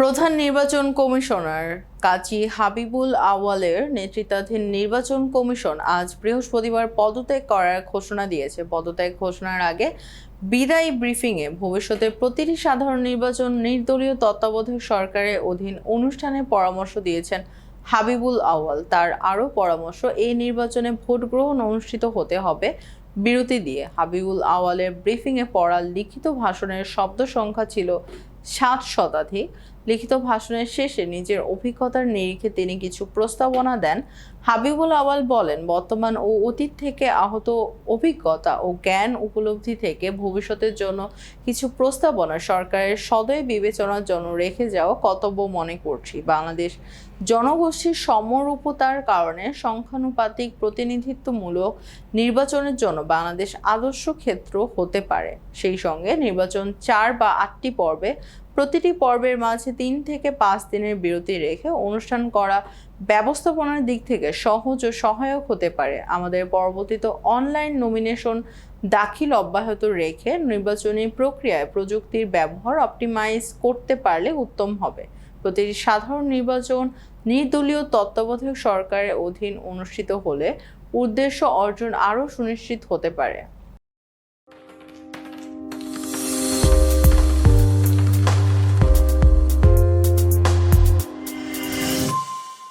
প্রধান নির্বাচন কমিশনার কাজী হাবিবুল আওয়ালের নেতৃত্বাধীন নির্বাচন কমিশন আজ বৃহস্পতিবার পদত্যাগ করার ঘোষণা দিয়েছে। পদত্যাগ ঘোষণার আগে বিদায়ী ব্রিফিংয়ে ভবিষ্যতে প্রতিটি সাধারণ নির্বাচন নির্দলীয় তত্ত্বাবধায়ক সরকারের অধীন অনুষ্ঠানে পরামর্শ দিয়েছেন হাবিবুল আওয়াল তার আরও পরামর্শ, এই নির্বাচনে ভোট গ্রহণ অনুষ্ঠিত হতে হবে বিরতি দিয়ে। হাবিবুল আওয়ালের ব্রিফিংয়ে পড়া লিখিত ভাষণের শব্দ সংখ্যা ছিল সাত শতাধিক লিখিত ভাষণের শেষে নিজের অভিজ্ঞতার নিরিখে তিনি কিছু প্রস্তাবনা দেন। হাবিবুল আওয়াল বলেন, বর্তমান ও অতীত থেকে আহত অভিজ্ঞতা ও জ্ঞান উপলব্ধি থেকে ভবিষ্যতের জন্য কিছু প্রস্তাবনা সরকারের সদয় বিবেচনার জন্য রেখে যাওয়া কর্তব্য মনে করছি। বাংলাদেশ জনগোষ্ঠীর সমরূপতার কারণে সংখ্যানুপাতিক প্রতিনিধিত্বমূলক নির্বাচনের জন্য বাংলাদেশ আদর্শ ক্ষেত্র হতে পারে। সেই সঙ্গে নির্বাচন চার বা আটটি পর্বে প্রতিটি পর্বের মাঝে তিন থেকে পাঁচ দিনের বিরতি রেখে অনুষ্ঠান করা ব্যবস্থাপনার দিক থেকে সহজ ও সহায়ক হতে পারে। আমাদের পরবর্তীতে অনলাইন নমিনেশন দাখিল অব্যাহত রেখে নির্বাচনী প্রক্রিয়ায় প্রযুক্তির ব্যবহার অপটিমাইজ করতে পারলে উত্তম হবে। প্রতিটি সাধারণ নির্বাচন নির্দলীয় তত্ত্বাবধায়ক সরকারের অধীন অনুষ্ঠিত হলে উদ্দেশ্য অর্জন আরও সুনিশ্চিত হতে পারে।